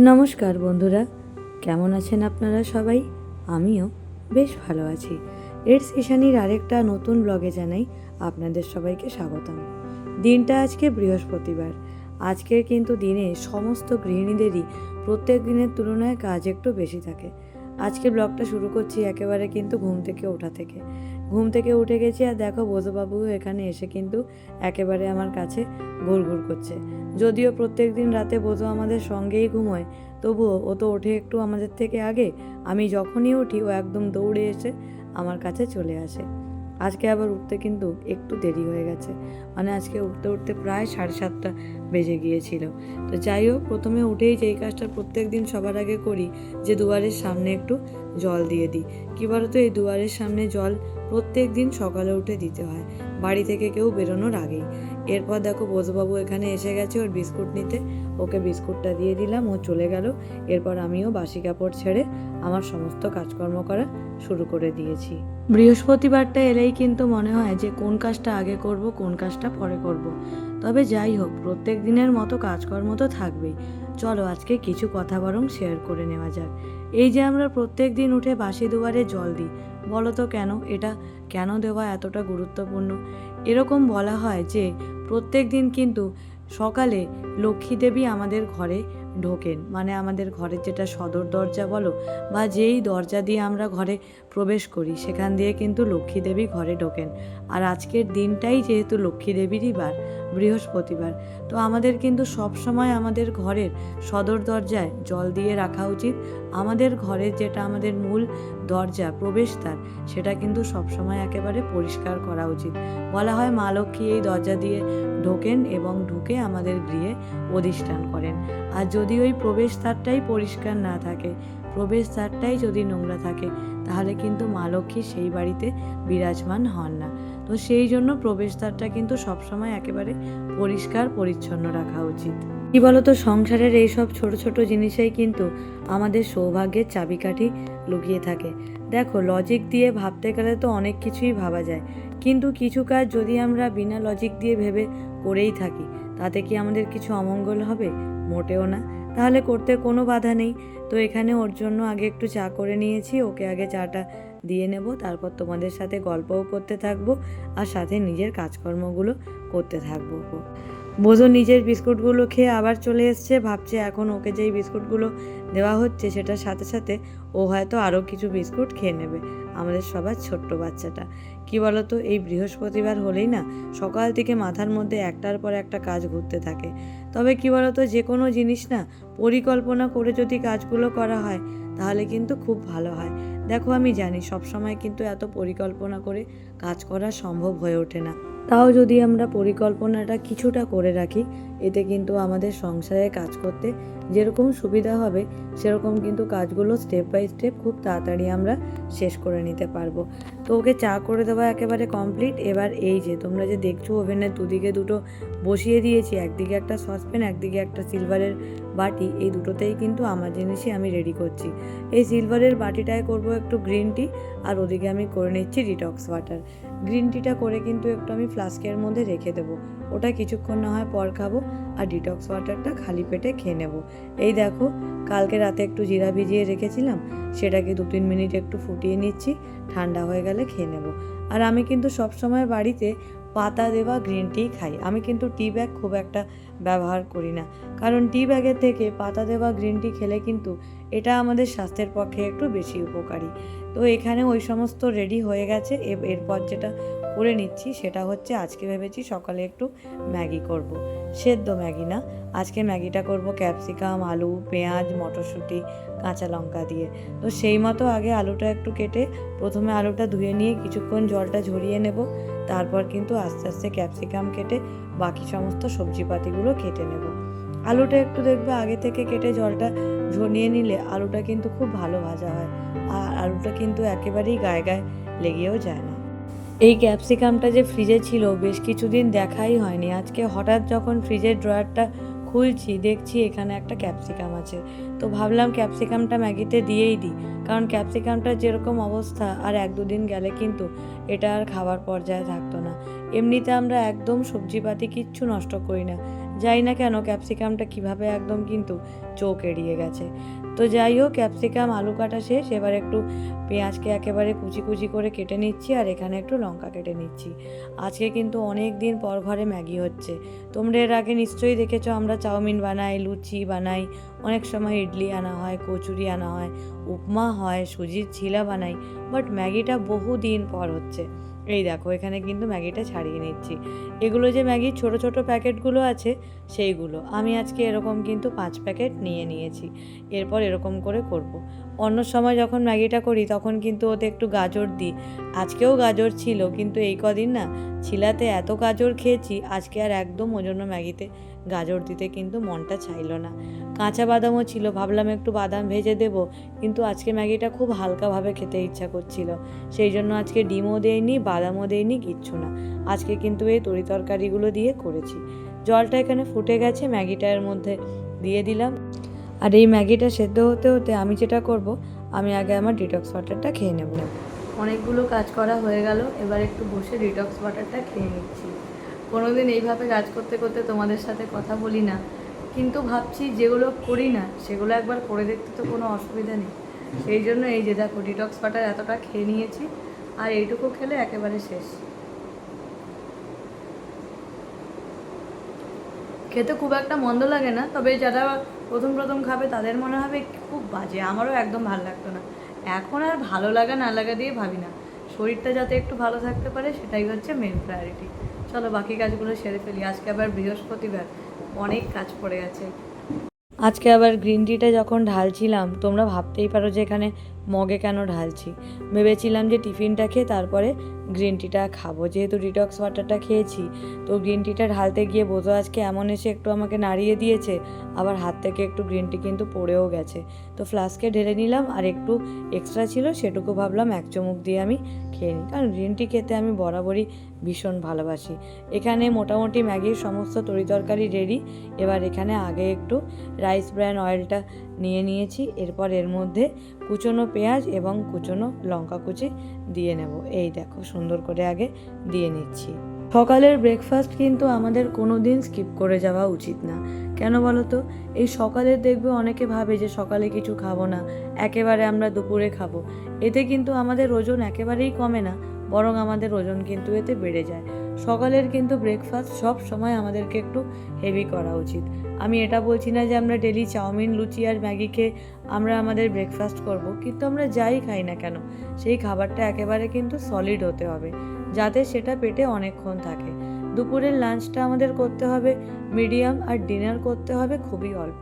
নমস্কার বন্ধুরা, কেমন আছেন আপনারা সবাই? আমিও বেশ ভালো আছি। এর সেশানির আরেকটা নতুন ব্লগে জানাই আপনাদের সবাইকে স্বাগতম। দিনটা আজকে বৃহস্পতিবার। আজকের কিন্তু দিনে সমস্ত গৃহিণীদেরই প্রত্যেক দিনের তুলনায় কাজ একটু বেশি থাকে। আজকে ব্লগটা শুরু করছি একেবারে কিন্তু ঘুম থেকে ওঠা থেকে। ঘুম থেকে উঠে গেছি আর দেখো বোধবাবু এখানে এসে কিন্তু একেবারে আমার কাছে ঘুরঘুর করছে। যদিও প্রত্যেক দিন রাতে বোধ আমাদের সঙ্গেই ঘুমোয়, তবুও ও তো ওঠে একটু আমাদের থেকে আগে। আমি যখনই উঠি ও একদম দৌড়ে এসে আমার কাছে চলে আসে। আজকে আবার উঠতে কিন্তু একটু দেরি হয়ে গেছে। মানে আজকে উঠতে উঠতে প্রায় সাড়ে সাতটা বেজে গিয়েছিল। তো যাই হোক, প্রথমে উঠেই যেই কাজটা প্রত্যেক দিন সবার আগে করি, যে দুয়ারের সামনে একটু জল দিয়ে দিই। কী বলতো, এই দুয়ারের সামনে জল প্রত্যেক দিন সকালে উঠে দিতে হয়। বাড়ি থেকে কেউ বেরোনোর আগেই। এরপর দেখো বোসবাবু এখানে এসে গেছে ওর বিস্কুট নিতে। ওকে বিস্কুটটা দিয়ে দিলাম, ও চলে গেল। এরপর আমিও বাসি কাপড় ছেড়ে আমার সমস্ত কাজকর্ম করা শুরু করে দিয়েছি। বৃহস্পতিবারটা এলেই কিন্তু মনে হয় যে কোন কাজটা আগে করব, কোন কাজটা পরে করব। তবে যাই হোক, প্রত্যেক দিনের মতো কাজকর্ম তো থাকবেই। চলো আজকে কিছু কথা বরং শেয়ার করে নেওয়া যাক। এই যে আমরা প্রত্যেক দিন উঠে বাসি দুয়ারে জল দিই, বলো তো কেন? এটা কেন দেওয়া এতটা গুরুত্বপূর্ণ? এরকম বলা হয় যে, প্রত্যেক দিন কিন্তু সকালে লক্ষ্মী দেবী আমাদের ঘরে ঢোকেন। মানে আমাদের ঘরের যেটা সদর দরজা বলো, বা যেই দরজা দিয়ে আমরা ঘরে প্রবেশ করি। সেখান দিয়ে কিন্তু লক্ষ্মী দেবী ঘরে ঢোকেন। আর আজকের দিনটাই যেহেতু লক্ষ্মী দেবীরই বার, বৃহস্পতিবার, তো আমাদের কিন্তু সব সময় আমাদের ঘরের সদর দরজায় জল দিয়ে রাখা উচিত। আমাদের ঘরের যেটা আমাদের মূল দরজা, প্রবেশদ্বার, সেটা কিন্তু সবসময় একেবারে পরিষ্কার করা উচিত। বলা হয় মা লক্ষ্মী এই দরজা দিয়ে ঢোকেন এবং ঢুকে আমাদের গৃহে অধিষ্ঠান করেন। আর যদি ওই প্রবেশদ্বারটাই পরিষ্কার না থাকে, প্রবেশদ্বারটাই যদি নোংরা থাকে তাহলে কিন্তু মা লক্ষ্মী সেই বাড়িতে বিরাজমান হন না। তো সেই জন্য প্রবেশদ্বারটা কিন্তু সবসময় একেবারে পরিষ্কার, পরিচ্ছন্ন রাখা উচিত। কি বলতো, সংসারের এই সব ছোট ছোট জিনিসেই কিন্তু আমাদের সৌভাগ্যের চাবিকাঠি লুকিয়ে থাকে। দেখো লজিক দিয়ে ভাবতে গেলে তো অনেক কিছুই ভাবা যায়। কিন্তু কিছু কাজ যদি আমরা বিনা লজিক দিয়ে ভেবে করেই থাকি, তাতে কি আমাদের কিছু অমঙ্গল হবে? মোটেও না। তাহলে করতে কোনো বাধা নেই। তো এখানে ওর জন্য আগে একটু চা করে নিয়েছি, ওকে আগে চাটা দিয়ে নেব, তারপর তোমাদের সাথে গল্পও করতে থাকব আর সাথে নিজের কাজকর্মগুলো করতে থাকব বোঝো নিজের বিস্কুটগুলো খেয়ে আবার চলে এসছে, ভাবছে এখন ওকে যেই বিস্কুটগুলো দেওয়া হচ্ছে সেটার সাথে সাথে ও হয়তো আরও কিছু বিস্কুট খেয়ে নেবে। আমাদের সবার ছোট্ট বাচ্চাটা। কি বলতো, এই বৃহস্পতিবার হলেই না সকাল থেকে মাথার মধ্যে একটার পর একটা কাজ ঘুরতে থাকে। তবে কি বলতো, যে কোনো জিনিস না পরিকল্পনা করে যদি কাজগুলো করা হয়, তাহলে কিন্তু খুব ভালো হয়। দেখো আমি জানি সব সময় কিন্তু এত পরিকল্পনা করে কাজ করা সম্ভব হয়ে ওঠে না। তাও যদি আমরা পরিকল্পনাটা কিছুটা করে রাখি, এতে কিন্তু আমাদের সংসারে কাজ করতে যেরকম সুবিধা হবে, সেরকম কিন্তু কাজগুলো স্টেপ বাই স্টেপ খুব তাড়াতাড়ি আমরা শেষ করে নিতে পারব। তো ওকে চা করে দেওয়া একেবারে কমপ্লিট এবার এই যে তোমরা যে দেখছ ওভেনের দুদিকে দুটো বসিয়ে দিয়েছি, একদিকে একটা সসপ্যান একদিকে একটা সিলভারের বাটি, এই দুটোতেই কিন্তু আমার জিনিসই আমি রেডি করছি। এই সিলভারের বাটিটায় করব একটু গ্রিন টি আর ওদিকে আমি করে নিচ্ছি ডিটক্স ওয়াটার গ্রিন টিটা করে কিন্তু একটু আমি ফ্লাস্কের মধ্যে রেখে দেবো। ওটা কিছুক্ষণ না হয় পর খাব আর ডিটক্স ওয়াটারটা খালি পেটে খেয়ে নেব। এই দেখো, কালকে রাতে একটু জিরা ভিজিয়ে রেখেছিলাম, সেটাকে দু তিন মিনিট একটু ফুটিয়ে নিচ্ছি, ঠান্ডা হয়ে গেলে খেয়ে নেব। আর আমি কিন্তু সবসময় বাড়িতে পাতা দেওয়া গ্রিন টি খাই। আমি কিন্তু টি ব্যাগ খুব একটা ব্যবহার করি না। কারণ টি ব্যাগের থেকে পাতা দেওয়া গ্রিন টি খেলে কিন্তু এটা আমাদের স্বাস্থ্যের পক্ষে একটু বেশি উপকারী। তো এখানে ওই সমস্ত রেডি হয়ে গেছে। এরপর যেটা করে নিচ্ছি সেটা হচ্ছে আজকে ভেবেছি সকালে একটু ম্যাগি করব। সেদ্ধ ম্যাগি না। আজকে ম্যাগিটা করব ক্যাপসিকাম, আলু, পেঁয়াজ, মটরশুঁটি, কাঁচা লঙ্কা দিয়ে। তো সেই মতো আগে আলুটা একটু কেটে প্রথমে আলুটা ধুয়ে নিয়ে কিছুক্ষণ জলটা ঝরিয়ে নেব। তারপর কিন্তু আস্তে আস্তে ক্যাপসিকাম কেটে বাকি সমস্ত সবজিপাতিগুলো কেটে নেব। আলুটা একটু দেখবে, আগে থেকে কেটে জলটা ঝরিয়ে নিলে আলুটা কিন্তু খুব ভালো ভাজা হয়। আর আলুটা কিন্তু একেবারেই গায়ে গায়ে লেগেও যায় না। এই ক্যাপসিকামটা যে ফ্রিজে ছিল, বেশ কিছুদিন দেখাই হয়নি। আজকে হঠাৎ যখন ফ্রিজের ড্রয়ারটা খুলছি, দেখছি এখানে একটা ক্যাপসিকাম আছে। তো ভাবলাম ক্যাপসিকামটা ম্যাগিতে দিয়েই দিই। কারণ ক্যাপসিকামটার যেরকম অবস্থা, আর এক দুদিন গেলে কিন্তু এটা আর খাবার পর্যায়ে থাকতো না। এমনিতে আমরা একদম সবজিপাতি কিচ্ছু নষ্ট করি না। যাই না কেন ক্যাপসিকামটা কীভাবে একদম কিন্তু চোখ এড়িয়ে গেছে। তো যাই হোক, ক্যাপসিকাম, আলু কাটা শেষ। এবার একটু পেঁয়াজকে একেবারে কুচি কুচি করে কেটে নিচ্ছি আর এখানে একটু লঙ্কা কেটে নিচ্ছি। আজকে কিন্তু অনেক দিন পর ঘরে ম্যাগি হচ্ছে। তোমরা এর আগে নিশ্চয়ই দেখেছ, আমরা চাউমিন বানাই, লুচি বানাই, অনেক সময় ইডলি আনা হয়, কচুরি আনা হয়, উপমা হয়, সুজির ছিলা বানাই বাট ম্যাগিটা বহু দিন পর হচ্ছে। এই দেখো এখানে কিন্তু ম্যাগিটা ছাড়িয়ে নিচ্ছি। এগুলো যে ম্যাগির ছোট ছোট প্যাকেটগুলো আছে, সেইগুলো। আমি আজকে এরকম কিন্তু পাঁচ প্যাকেট নিয়ে নিয়েছি। এরপর এরকম করে করব। অন্য সময় যখন ম্যাগিটা করি, তখন কিন্তু ওতে একটু গাজর দিই। আজকেও গাজর ছিল, কিন্তু এই কদিন না ছিলাতে এত গাজর খেয়েছি, আজকে আর একদম ওজন্য ম্যাগিতে গাজর দিতে কিন্তু মনটা চাইলো না। কাঁচা বাদামও ছিল, ভাবলাম একটু বাদাম ভেজে দেব, কিন্তু আজকে ম্যাগিটা খুব হালকাভাবে খেতে ইচ্ছা করছিল। সেই জন্য আজকে ডিমও দেয়নি বাদামও দেয়নি কিচ্ছু না। আজকে কিন্তু এই তরি তরকারিগুলো দিয়ে করেছি। জলটা এখানে ফুটে গেছে, ম্যাগিটা এর মধ্যে দিয়ে দিলাম। আর এই ম্যাগিটা সেদ্ধ হতে হতে আমি যেটা করব, আমি আগে আমার ডিটক্স ওয়াটারটা খেয়ে নেব। অনেকগুলো কাজ করা হয়ে গেল, এবার একটু বসে ডিটক্স ওয়াটারটা খেয়ে নিচ্ছি। কোনোদিন এইভাবে কাজ করতে করতে তোমাদের সাথে কথা বলি না, কিন্তু ভাবছি যেগুলো করি না, সেগুলো একবার করে দেখতে তো কোনো অসুবিধা নেই। সেই জন্য এই যে দেখো ডিটক্স ওয়াটার এতটা খেয়ে নিয়েছি, আর এইটুকু খেলে একেবারে শেষ। খেতে খুব একটা মন্দ লাগে না, তবে যারা প্রথম প্রথম খাবে তাদের মনে হবে খুব বাজে, আমারও একদম ভালো লাগতো না। এখন আর ভালো লাগা না লাগা দিয়ে ভাবি না। শরীরটা যাতে একটু ভালো থাকতে পারে সেটাই হচ্ছে মেন প্রায়োরিটি চলো বাকি কাজগুলো সেরে ফেলি, আজকে আবার বৃহস্পতিবার, অনেক কাজ পড়ে আছে আজকে আবার গ্রিন টিটা যখন ঢালছিলাম, তোমরা ভাবতেই পারো যে এখানে মগে কেন ঢালছি। ভেবেছিলাম যে টিফিনটা খেয়ে তারপরে গ্রিন টিটা খাব। যেহেতু ডিটক্স ওয়াটারটা খেয়েছি, তো গ্রিন টিটা ঢালতে গিয়ে বোধ আজকে এমন এসে একটু আমাকে নাড়িয়ে দিয়েছে, আবার হাত থেকে একটু গ্রিন টি কিন্তু পড়েও গেছে। তো ফ্লাস্কে ঢেলে নিলাম, আর একটু এক্সট্রা ছিল সেটুকু ভাবলাম এক চমুক দিয়ে আমি খেয়ে নিই। কারণ গ্রিন টি খেতে আমি বরাবরই ভীষণ ভালোবাসি। এখানে মোটামুটি ম্যাগির সমস্ত তরিতরকারি রেডি এবার এখানে আগে একটু রাইস ব্র্যান অয়েলটা নিয়ে নিয়েছি। এরপর এর মধ্যে কুচনো পেঁয়াজ এবং কুচনো লঙ্কা কুচি দিয়ে নেব। এই দেখো, সুন্দর করে আগে দিয়ে নিচ্ছি। সকালের ব্রেকফাস্ট কিন্তু আমাদের কোনো দিন স্কিপ করে যাওয়া উচিত না। কেন বলো তো এই সকালে দেখবে অনেকে ভাবে যে সকালে কিছু খাব না, একেবারে আমরা দুপুরে খাব। এতে কিন্তু আমাদের ওজন একেবারেই কমে না। বরং আমাদের ওজন কিন্তু এতে বেড়ে যায়। সকালের কিন্তু ব্রেকফাস্ট সব সময় আমাদেরকে একটু হেভি করা উচিত। আমি এটা বলছি না যে আমরা ডেলি চাউমিন, লুচি আর ম্যাগি খেয়ে আমরা আমাদের ব্রেকফাস্ট করব, কিন্তু আমরা যাই খাই না কেন? সেই খাবারটা একেবারে কিন্তু সলিড হতে হবে, যাতে সেটা পেটে অনেকক্ষণ থাকে। দুপুরের লাঞ্চটা আমাদের করতে হবে মিডিয়াম আর ডিনার করতে হবে খুবই অল্প।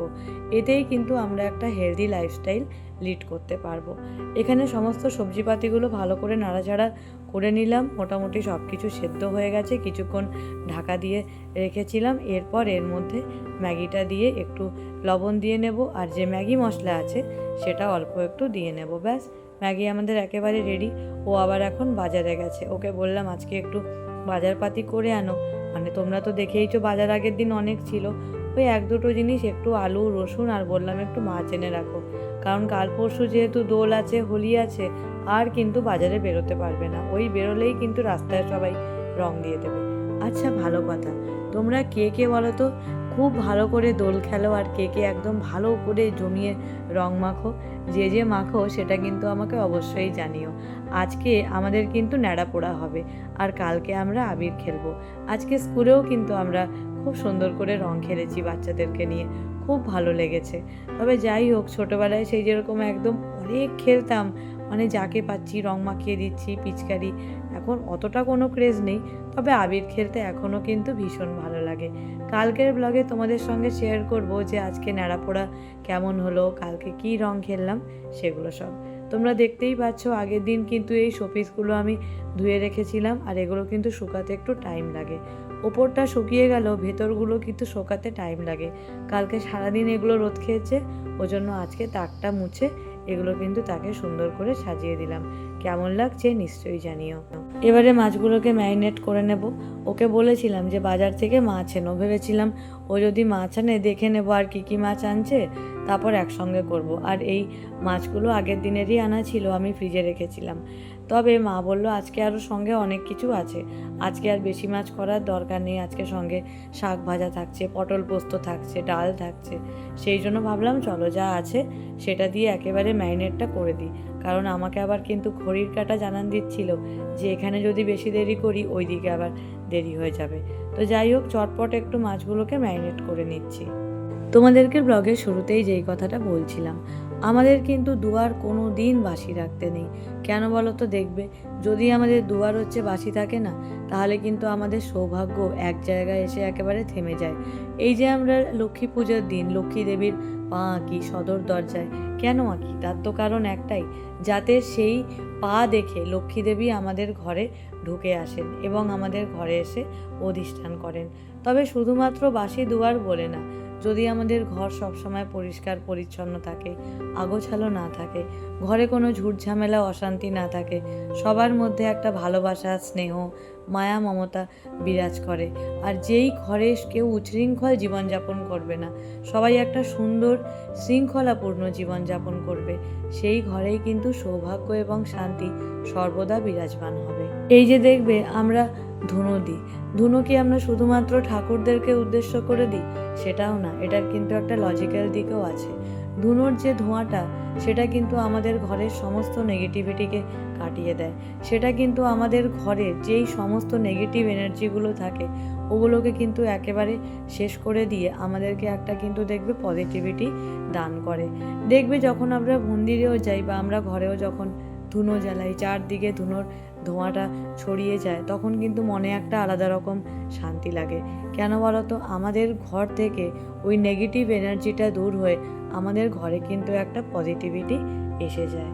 এতেই কিন্তু আমরা একটা হেলদি লাইফস্টাইল লিড করতে পারব। এখানে সমস্ত সবজিপাতিগুলো ভালো করে নাড়াচাড়া করে নিলাম, মোটামুটি সব কিছু সেদ্ধ হয়ে গেছে, কিছুক্ষণ ঢাকা দিয়ে রেখেছিলাম। এরপর এর মধ্যে ম্যাগিটা দিয়ে একটু লবণ দিয়ে নেব, আর যে ম্যাগি মশলা আছে সেটা অল্প একটু দিয়ে নেব, ব্যাস। ম্যাগি আমাদের একেবারে রেডি ও আবার এখন বাজারে গেছে। ওকে বললাম আজকে একটু বাজারপাতি করে আনো। মানে তোমরা তো দেখেইছো বাজার আগের দিন অনেক ছিল। ওই এক দুটো জিনিস, একটু আলু, রসুন আর বললাম একটু মাছ এনে রাখো। কারণ কাল পরশু যেহেতু দোল আছে, হোলি আছে, আর কিন্তু বাজারে বেরোতে পারবে না। ওই বেরোলেই কিন্তু রাস্তায় সবাই রং দিয়ে দেবে। আচ্ছা ভালো কথা। তোমরা কে কে বলো তো? খুব ভালো করে দোল খেলো আর কে কে একদম ভালো করে জমিয়ে রং মাখো, যে যে মাখো সেটা কিন্তু আমাকে অবশ্যই জানিও। আজকে আমাদের কিন্তু ন্যাড়া পোড়া হবে আর কালকে আমরা আবির খেলব। আজকে স্কুলেও কিন্তু আমরা খুব সুন্দর করে রং খেলেছি বাচ্চাদেরকে নিয়ে, খুব ভালো লেগেছে। তবে যাই হোক, ছোটোবেলায় সেই যেরকম একদম অনেক খেলতাম মানে যাকে পাচ্ছি রং মাখিয়ে দিচ্ছি, পিচকারি এখন অতটা কোনো ক্রেজ নেই, তবে আবির খেলতে এখনও কিন্তু ভীষণ ভালো লাগে। কালকের ব্লগে তোমাদের সঙ্গে শেয়ার করব যে আজকে ন্যাড়াপোড়া কেমন হলো, কালকে কি রং খেললাম, সেগুলো সব। তোমরা দেখতেই পাচ্ছ আগের দিন কিন্তু এই শোপিসগুলো আমি ধুয়ে রেখেছিলাম, আর এগুলো কিন্তু শুকাতে একটু টাইম লাগে। ওপরটা শুকিয়ে গেল, ভেতরগুলো কিন্তু শোকাতে টাইম লাগে। কালকে সারাদিন এগুলো রোদ খেয়েছে, ওজন্য আজকে তাকটা মুছে এগুলো কিন্তু তাকে সুন্দর করে সাজিয়ে দিলাম। কেমন লাগছে নিশ্চয়ই জানিও। এবারে মাছগুলোকে ম্যারিনেট করে নেব। ওকে বলেছিলাম যে বাজার থেকে মাছ এনো। ভেবেছিলাম ও যদি মাছ আনে, দেখে নেব আর কী কী মাছ আনছে, তারপর একসঙ্গে করব। আর এই মাছগুলো আগের দিনেরই আনা ছিল, আমি ফ্রিজে রেখেছিলাম। তবে মা বলল, আজকে আরও সঙ্গে অনেক কিছু আছে। আজকে আর বেশি মাছ করার দরকার নেই। আজকে সঙ্গে শাক ভাজা থাকছে, পটল পোস্ত থাকছে, ডাল থাকছে। সেই জন্য ভাবলাম, চলো যা আছে, সেটা দিয়ে একেবারে ম্যারিনেটটা করে দিই। কারণ আমাকে আবার কিন্তু ঘড়ির কাটা জানান দিচ্ছিল যে, এখানে যদি বেশি দেরি করি, ওই দিকে আবার দেরি হয়ে যাবে। তো যাই হোক, চটপট একটু মাছগুলোকে ম্যারিনেট করে নিচ্ছি। তোমাদেরকে ব্লগের শুরুতেই যেই কথাটা বলছিলাম আমাদের কিন্তু দুয়ার কোনো দিন বাসি রাখতে নেই। কেন বলো তো দেখবে? যদি আমাদের দুয়ার হচ্ছে বাসি থাকে না, তাহলে কিন্তু আমাদের সৌভাগ্য এক জায়গায় এসে একেবারে থেমে যায়। এই যে আমরা লক্ষ্মী পুজোর দিন, লক্ষ্মী দেবীর পা আঁকি সদর দরজায়, কেন আঁকি? তার তো কারণ একটাই, যাতে সেই পা দেখে লক্ষ্মী দেবী আমাদের ঘরে ঢুকে আসেন এবং আমাদের ঘরে এসে অধিষ্ঠান করেন। তবে শুধুমাত্র বাসি দুয়ার বলে না যদি আমাদের ঘর সবসময় পরিষ্কার, পরিচ্ছন্ন থাকে, আগোছালো না থাকে, ঘরে কোনো ঝুটঝামেলা, অশান্তি না থাকে, সবার মধ্যে একটা ভালোবাসা, স্নেহ, মায়া, মমতা বিরাজ করে। আর যেই ঘরে কেউ উচ্ছৃঙ্খল জীবনযাপন করবে না, সবাই একটা সুন্দর, শৃঙ্খলাপূর্ণ জীবনযাপন করবে, সেই ঘরেই কিন্তু সৌভাগ্য এবং শান্তি সর্বদা বিরাজমান হবে। এই যে দেখবে, আমরা ধুনো দিই ধুনো কি আমরা শুধুমাত্র ঠাকুরদেরকে উদ্দেশ্য করে দিই? সেটাও না, এটার কিন্তু একটা লজিক্যাল দিকও আছে। ধুনোর যে ধোঁয়াটা, সেটা কিন্তু আমাদের ঘরের সমস্ত নেগেটিভিটিকে কাটিয়ে দেয়। সেটা কিন্তু আমাদের ঘরে যেই সমস্ত নেগেটিভ এনার্জিগুলো থাকে, ওগুলোকে কিন্তু একেবারে শেষ করে দিয়ে আমাদেরকে একটা কিন্তু দেখবে পজিটিভিটি দান করে। দেখবে যখন আমরা মন্দিরেও যাই বা আমরা ঘরেও যখন ধুনো জ্বালাই, চারদিকে ধুনোর ধোঁয়াটা ছড়িয়ে যায়, তখন কিন্তু মনে একটা আলাদা রকম শান্তি লাগে। কেন বলো তো? আমাদের ঘর থেকে ওই নেগেটিভ এনার্জিটা দূর হয়ে আমাদের ঘরে কিন্তু একটা পজিটিভিটি এসে যায়।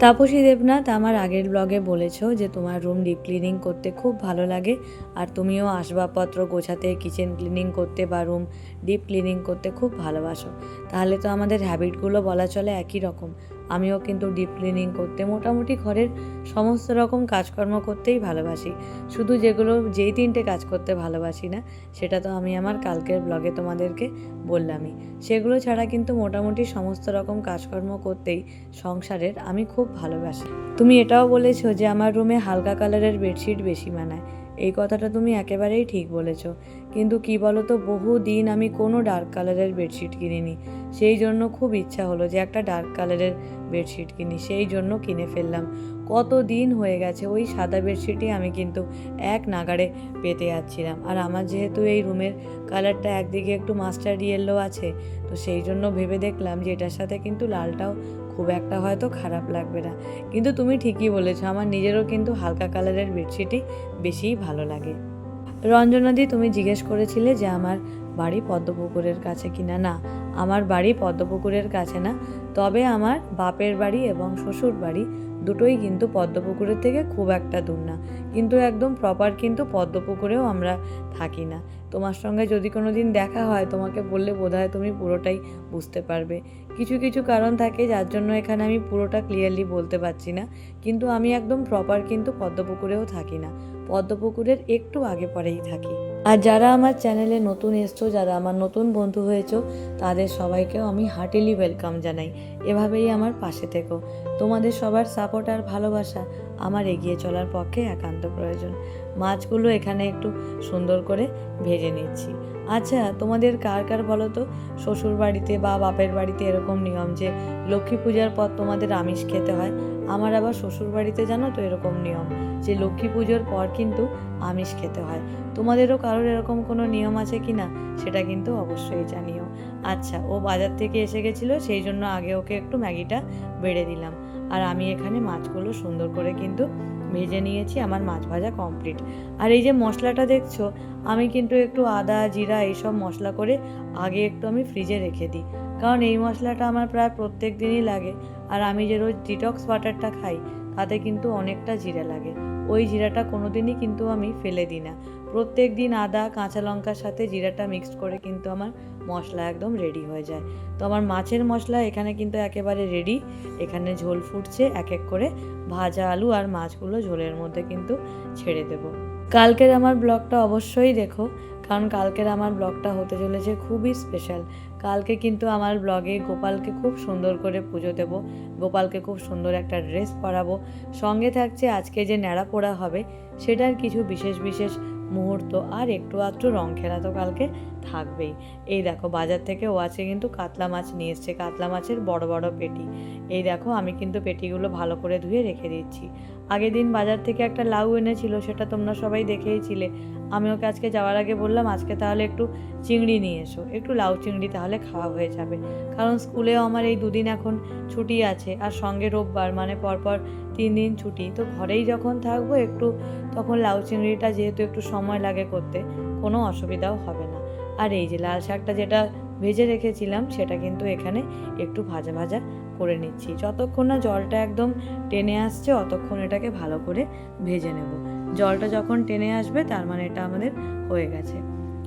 তাপসী দেবনাথ আমার আগের ব্লগে বলেছ যে, তোমার রুম ডিপ ক্লিনিং করতে খুব ভালো লাগে, আর তুমিও আসবাবপত্র গোছাতে কিচেন ক্লিনিং করতে বা রুম ডিপ ক্লিনিং করতে খুব ভালোবাসো। তাহলে তো আমাদের হ্যাবিটগুলো বলা চলে একই রকম। আমিও কিন্তু ডিপ ক্লিনিং করতে মোটামুটি ঘরের সমস্ত রকম কাজকর্ম করতেই ভালোবাসি। শুধু যেগুলো, যেই তিনটে কাজ করতে ভালোবাসি না, সেটা তো আমি আমার কালকের ব্লগে তোমাদেরকে বললামই। সেগুলো ছাড়া কিন্তু মোটামুটি সমস্ত রকম কাজকর্ম করতেই সংসারের আমি খুব ভালোবাসি। তুমি এটাও বলেছ যে আমার রুমে হালকা কালারের বেডশিট বেশি মানায়। এই কথাটা তুমি একেবারেই ঠিক বলেছ। কিন্তু কি বলো তো বহু দিন আমি কোনো ডার্ক কালারের বেডশিট কিনিনি। সেই জন্য খুব ইচ্ছা হলো যে একটা ডার্ক কালারের বেডশিট কিনি, সেই জন্য কিনে ফেললাম। কত দিন হয়ে গেছে, ওই সাদা বেডশিটই আমি কিন্তু এক নাগাড়ে পেতে যাচ্ছিলাম। আর আমার যেহেতু এই রুমের কালারটা একদিকে একটু মাস্টার ইয়েলো আছে, তো সেই জন্য ভেবে দেখলাম যে এটার সাথে কিন্তু লালটাও খুব একটা হয়তো খারাপ লাগবে না। কিন্তু তুমি ঠিকই বলেছ, আমার নিজেরও কিন্তু হালকা কালারের বেডশিটই বেশিই ভালো লাগে। রঞ্জনাদি, তুমি জিজ্ঞেস করেছিলে যে আমার বাড়ি পদ্মপুকুরের কাছে কিনা। না, আমার বাড়ি পদ্মপুকুরের কাছে না। তবে আমার বাপের বাড়ি এবং শ্বশুর বাড়ি দুটোই কিন্তু পদ্মপুকুরের থেকে খুব একটা দূর না। কিন্তু একদম প্রপার কিন্তু পদ্মপুকুরেও আমরা থাকি না। তোমার সঙ্গে যদি কোনো দিন দেখা হয়, তোমাকে বললে বোধহয় তুমি পুরোটাই বুঝতে পারবে। কিছু কিছু কারণ থাকে যার জন্য এখানে আমি পুরোটা ক্লিয়ারলি বলতে পারছি না। কিন্তু আমি একদম প্রপার কিন্তু পদ্মপুকুরেও থাকি না। পদ্মপুকুরের একটু আগে পরেই থাকি। আর যারা আমার চ্যানেলে নতুন এসছো, যারা আমার নতুন বন্ধু হয়েছো, তাদের সবাইকেও আমি হার্টিলি ওয়েলকাম জানাই। এভাবেই আমার পাশে থেকো। তোমাদের সবার সাপোর্ট আর ভালোবাসা আমার এগিয়ে চলার পক্ষে একান্ত প্রয়োজন। মাছগুলো এখানে একটু সুন্দর করে ভেজে নিচ্ছি। আচ্ছা তোমাদের কার কার বলো তো? শ্বশুর বাড়িতে বা বাপের বাড়িতে এরকম নিয়ম যে লক্ষ্মী পূজার পর তোমাদের আমিষ খেতে হয়, আমার আবার শ্বশুর বাড়িতে জানো তো এরকম নিয়ম যে লক্ষ্মী পুজোর পর কিন্তু আমিষ খেতে হয়। তোমাদেরও কারোর এরকম কোনো নিয়ম আছে কি না? সেটা কিন্তু অবশ্যই জানিও। আচ্ছা ও বাজার থেকে এসে গেছিল, সেই জন্য আগে ওকে একটু ম্যাগিটা বেড়ে দিলাম। আর আমি এখানে মাছগুলো সুন্দর করে কিন্তু ভেজে নিয়েছি, আমার মাছ ভাজা কমপ্লিট আর এই যে মশলাটা দেখছ, আমি কিন্তু একটু আদা, জিরা এইসব মশলা করে আগে একটু আমি ফ্রিজে রেখে দিই। কারণ এই মশলাটা আমার প্রায় প্রত্যেক দিনই লাগে। আর আমি যে রোজ ডিটক্স ওয়াটারটা খাই, তাতে কিন্তু অনেকটা জিরা লাগে। ওই জিরাটা কোনো দিনই কিন্তু আমি ফেলে দিই না। প্রত্যেক দিন আদা, কাঁচা লঙ্কার সাথে জিরাটা মিক্সড করে কিন্তু আমার মশলা একদম রেডি হয়ে যায়। তো আমার মাছের মশলা এখানে কিন্তু একেবারে রেডি এখানে ঝোল ফুটছে এক এক করে ভাজা আলু আর মাছগুলো ঝোলের মধ্যে কিন্তু ছেড়ে দেব। কালকের আমার ব্লগটা অবশ্যই দেখো, কারণ কালকের আমার ব্লগটা হতে চলেছে খুবই স্পেশাল কালকে কিন্তু আমার ব্লগে গোপালকে খুব সুন্দর করে পুজো দেব, গোপালকে খুব সুন্দর একটা ড্রেস পরাবো। সঙ্গে থাকছে আজকে যে ন্যাড়া পোড়া হবে, সেটার কিছু বিশেষ বিশেষ মুহূর্ত আর একটু আধটু রং খেলা তো কালকে থাকবেই। এই দেখো বাজার থেকে ও আছে কিন্তু কাতলা মাছ নিয়ে এসছে, কাতলা মাছের বড় বড় পেটি। এই দেখো আমি কিন্তু পেটিগুলো ভালো করে ধুয়ে রেখে দিচ্ছি। আগের দিন বাজার থেকে একটা লাউ এনেছিল, সেটা তোমরা সবাই দেখেইছিলে। আমি ওকে আজকে যাওয়ার আগে বললাম, আজকে তাহলে একটু চিংড়ি নিয়ে এসো, একটু লাউ চিংড়ি তাহলে খাওয়া হয়ে যাবে। কারণ স্কুলেও আমার এই দুদিন এখন ছুটি আছে, আর সঙ্গে রোববার মানে পরপর তিন দিন ছুটি। তো ঘরেই যখন থাকব একটু, তখন লাউ চিংড়িটা যেহেতু একটু সময় লাগে করতে, কোনো অসুবিধাও হবে না। আর এই যে লাল শাকটা যেটা ভেজে রেখেছিলাম, সেটা কিন্তু এখানে একটু ভাজা ভাজা করে নিচ্ছি। যতক্ষণ না জলটা একদম টেনে আসছে, অতক্ষণ এটাকে ভালো করে ভেজে নেব। জলটা যখন টেনে আসবে, তার মানে এটা আমাদের হয়ে গেছে।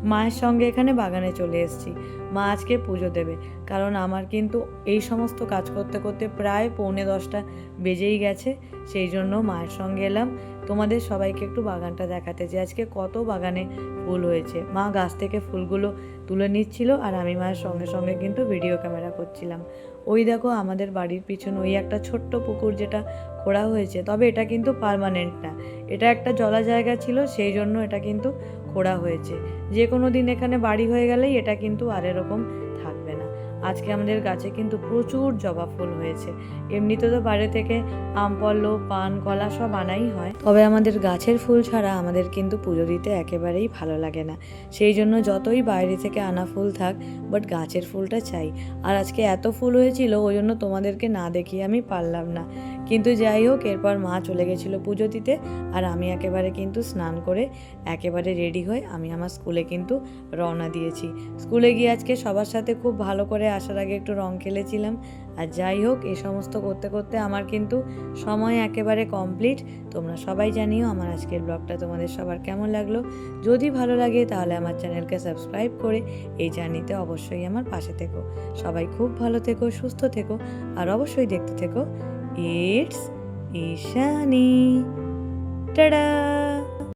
মায়ের সঙ্গে এখানে বাগানে চলে এসেছি। মা আজকে পুজো দেবে। কারণ আমার কিন্তু এই সমস্ত কাজ করতে করতে প্রায় পৌনে দশটা বেজেই গেছে। সেই জন্য মায়ের সঙ্গে এলাম। তোমাদের সবাইকে একটু বাগানটা দেখাতে যে আজকে কত বাগানে ফুল হয়েছে। মা গাছ থেকে ফুলগুলো তুলে নিচ্ছিল আর আমি মায়ের সঙ্গে সঙ্গে কিন্তু ভিডিও ক্যামেরা করছিলাম। ওই দেখো আমাদের বাড়ির পিছনে ওই একটা ছোট্ট পুকুর যেটা খোঁড়া হয়েছে। তবে এটা কিন্তু পার্মানেন্ট না। এটা একটা জলা জায়গা ছিল, সেই জন্য এটা কিন্তু খোঁড়া হয়েছে। যে কোনো দিন এখানে বাড়ি হয়ে গেলেই এটা কিন্তু আর এরকম থাকবে না। আজকে আমাদের গাছে কিন্তু প্রচুর জবা ফুল হয়েছে। এমনিতে তো বাইরে থেকে আম পল্লব পান, কলা সব আনাই হয়। তবে আমাদের গাছের ফুল ছাড়া আমাদের কিন্তু পুজো দিতে একেবারেই ভালো লাগে না। সেই জন্য যতই বাইরে থেকে আনা ফুল থাক বাট গাছের ফুলটা চাই। আর আজকে এত ফুল হয়েছিল, ওই জন্য তোমাদেরকে না দেখিয়ে আমি পারলাম না। কিন্তু যাই হোক, এরপর মা চলে গেছিল পুজো দিতে আর আমি একেবারে কিন্তু স্নান করে একেবারে রেডি হয়ে আমি আমার স্কুলে কিন্তু রওনা দিয়েছি। স্কুলে গিয়ে আজকে সবার সাথে খুব ভালো করে আসার আগে একটু রং খেলেছিলাম। আর যাই হোক, এ সমস্ত করতে করতে আমার কিন্তু সময় একেবারে কমপ্লিট। তোমরা সবাই জানিও আমার আজকের ব্লগটা তোমাদের সবার কেমন লাগল। যদি ভালো লাগে তাহলে আমার চ্যানেলকে সাবস্ক্রাইব করে এই জার্নিতে অবশ্যই আমার পাশে থেকো। সবাই খুব ভালো থেকো, সুস্থ থেকো আর অবশ্যই দেখতে থেকো। It's Ishani. Ta-da!